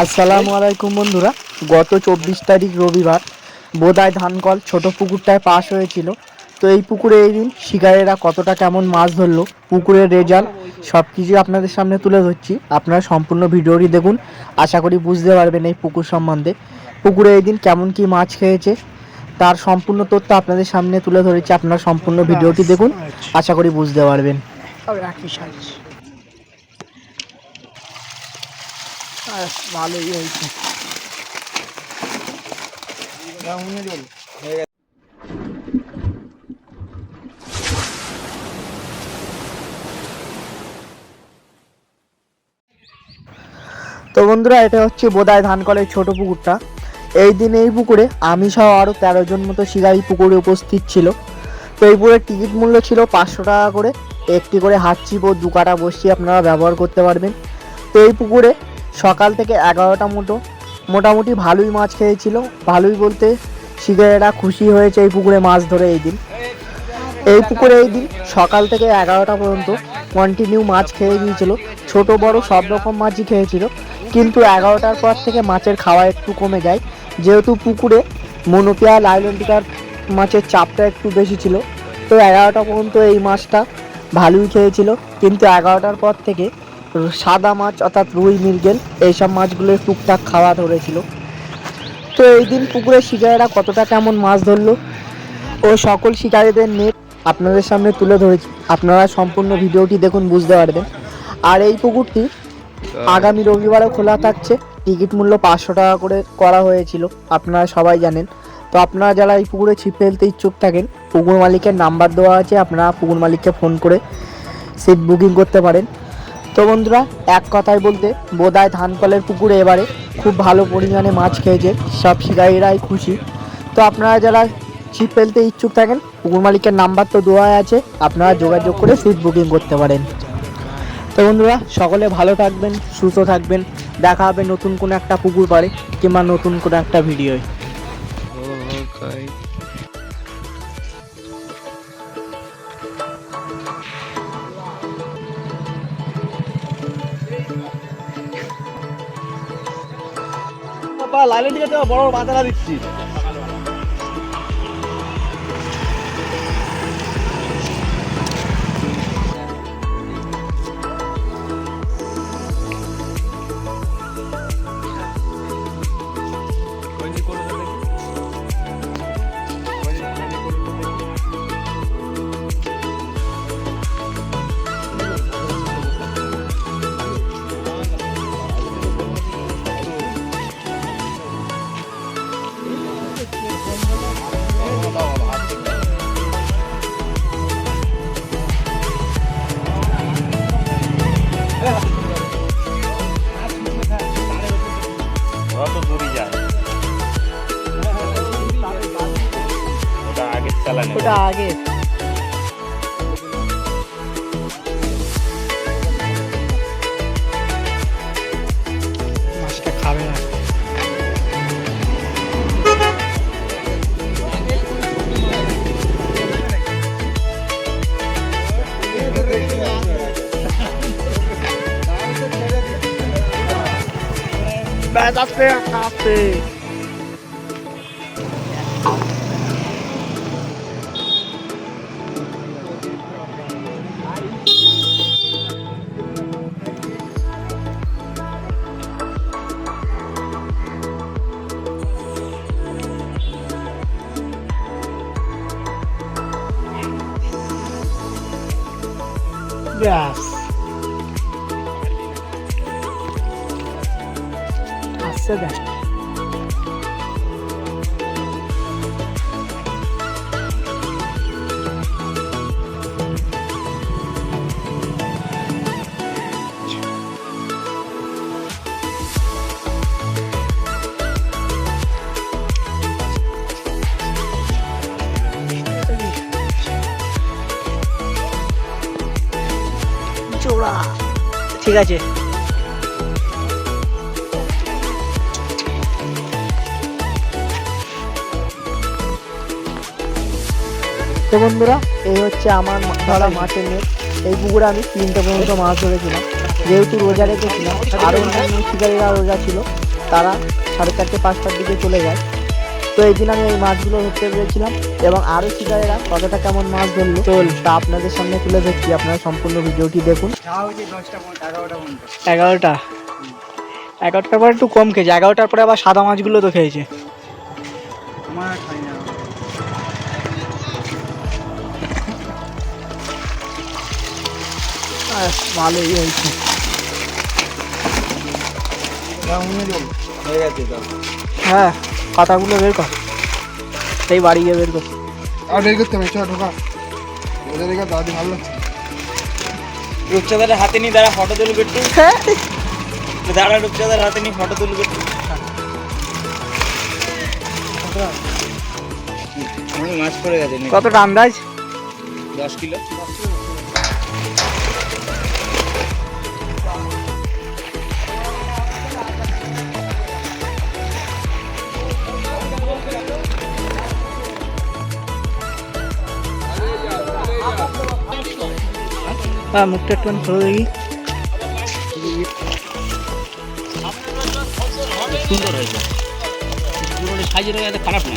আসসালামু আলাইকুম বন্ধুরা। গত চব্বিশ তারিখ রবিবার বোদায় ধানকল ছোট পুকুরটায় পাস হয়েছিল। তো এই পুকুরে এই দিন শিকারেরা কতটা কেমন মাছ ধরলো, পুকুরের রেজাল্ট সব কিছু আপনাদের সামনে তুলে ধরছি। আপনারা সম্পূর্ণ ভিডিওটি দেখুন, আশা করি বুঝতে পারবেন এই পুকুর সম্বন্ধে। পুকুরে এই দিন কেমন কি মাছ খেয়েছে, তার সম্পূর্ণ তথ্য আপনাদের সামনে তুলে ধরেছি। আপনারা সম্পূর্ণ ভিডিওটি দেখুন, আশা করি বুঝতে পারবেন। ভালোই হয়েছে। তো বন্ধুরা, এটা হচ্ছে বোদায় ধানকলের ছোট পুকুরটা। এই দিন এই পুকুরে আমি সহ আরও তেরো জন মতো শিকারি পুকুরে উপস্থিত ছিল। তো এই পুকুরের টিকিট মূল্য ছিল পাঁচশো টাকা করে। একটি করে হাত চিপ ও দু কাটা বসিয়ে আপনারা ব্যবহার করতে পারবেন। তো এই পুকুরে সকাল থেকে এগারোটা মতো। মোটামুটি ভালোই মাছ খেয়েছিল। ভালোই বলতে শিকারেরা খুশি হয়েছে এই পুকুরে মাছ ধরে এই দিন। এই পুকুরে এই দিন সকাল থেকে এগারোটা পর্যন্ত কন্টিনিউ মাছ খেয়ে গিয়েছিল ছোট, বড় সব রকম মাছই খেয়েছিল। কিন্তু এগারোটার পর থেকে মাছের খাওয়া একটু কমে যায়। যেহেতু পুকুরে মনোপিয়া, লাইলেন্টিকার মাছের চাপটা একটু বেশি ছিল। তো এগারোটা পর্যন্ত এই মাছটা ভালোই খেয়েছিল। কিন্তু এগারোটার পর থেকে সাদা মাছ অর্থাৎ রুই, মৃগেল, এইসব মাছগুলো টুকটাক খাওয়া ধরেছিল। তো এই দিন পুকুরে শিকারেরা কতটা কেমন মাছ ধরলো, ও সকল শিকারীদের নেট আপনাদের সামনে তুলে ধরেছি। আপনারা সম্পূর্ণ ভিডিওটি দেখুন, বুঝতে পারবেন। আর এই পুকুরটি আগামী রবিবারও খোলা থাকছে। টিকিট মূল্য পাঁচশো টাকা করে করা হয়েছিল, আপনারা সবাই জানেন। তো আপনারা যারা এই পুকুরে ছিপ ফেলতে ইচ্ছুক থাকেন, পুকুর মালিকের নাম্বার দেওয়া আছে, আপনারা পুকুর মালিককে ফোন করে সিট বুকিং করতে পারেন। তো বন্ধুরা, এক কথায় বলতে বোদায় ধানকলের পুকুরে এবারে খুব ভালো পরিমাণে মাছ খেয়েছে, সব শিকারীরাই খুশি। তো আপনারা যারা ছিপ ফেলতে ইচ্ছুক থাকেন, পুকুর মালিকের নাম্বার তো দেওয়া আছে, আপনারা যোগাযোগ করে সিট বুকিং করতে পারেন। তো বন্ধুরা, সকলে ভালো থাকবেন, সুস্থ থাকবেন, দেখা হবে নতুন কোনো একটা পুকুর পাড়ে কিংবা নতুন কোনো একটা ভিডিওয়। লাইলের দিকে তো বড় মাথা দিচ্ছি। চালানে ওটা আগে। খাবে না। ব্যাস আস্তে আস্তে ব্যাস আসছে ব্যাস ঠিক আছে। তো বন্ধুরা এই হচ্ছে আমার ধরা মাছের নেট এই পুকুরে আমি তিনটে পর্যন্ত মাছ ধরেছিলাম। যেহেতু রোজা রেখেছিলাম আরও অন্যান্য শিকারীরা রোজা ছিল তারা সাড়ে চারটে পাঁচটার দিকে চলে যায়। তো এই দিন আমি এই মাছগুলো ধরতে পেরেছিলাম এবং আরও শিকারীরা কতটা কেমন মাছ ধরলো। চল তা আপনাদের সামনে তুলে ধরছি আপনারা সম্পূর্ণ ভিডিওটি দেখুন। এগারোটা। এগারোটার পর একটু কম খেয়েছে এগারোটার পরে আবার সাদা মাছগুলো তো খেয়েছে। ভালোই হয়েছে। হ্যাঁ। কাটাগুলো বের কর। সেই বাড়ি গিয়ে বের কর। আর বের করতে হবে চল ঢোকা। ওদের দিকে দাদি ভালো লাগছে। রূপচাঁদের হাতে নিয়ে দাঁড়া ফটো তুলবে একটু। দাঁড়া রূপচাঁদের হাতে নিয়ে ফটো তুলবে একটু। মাছ পড়ে গেছে। নে। কতটা আন্দাজ দশ কিলো। হ্যাঁ মুখটা একটু খোলো দেখি। সুন্দর হয়েছে। খারাপ না।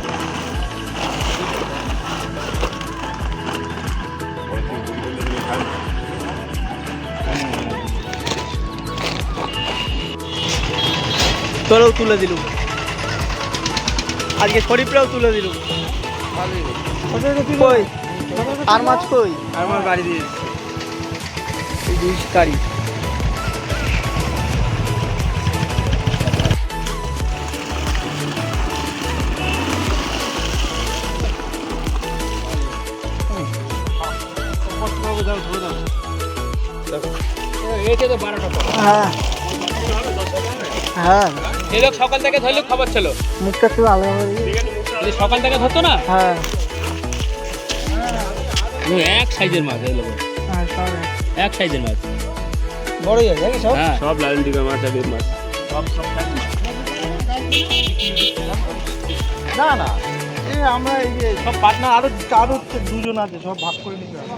তোরেও তুলে দিল আজকে শরীফরাও তুলে দিলুম। কই? আর মাছ কই? আমার বাড়ি দিয়ে তারিখ হ্যাঁ। হ্যাঁ। এই লোক সকাল থেকে ধরলে খবর ছিল। মুখটা একটু আলাদা। যদি সকাল থেকে ধরতো না? হ্যাঁ। এক সাইজের মাছ এই লোক হ্যাঁ এক। এক সাইজের মাছ। বড়ই আছে নাকি সব? হ্যাঁ। সব লাল দিকে মাছ আর মাছ। সব সব না না এই আমরা এই যে সব পার্টনার আরও আরও দুজন আছে সব ভাগ করে নিতে হবে।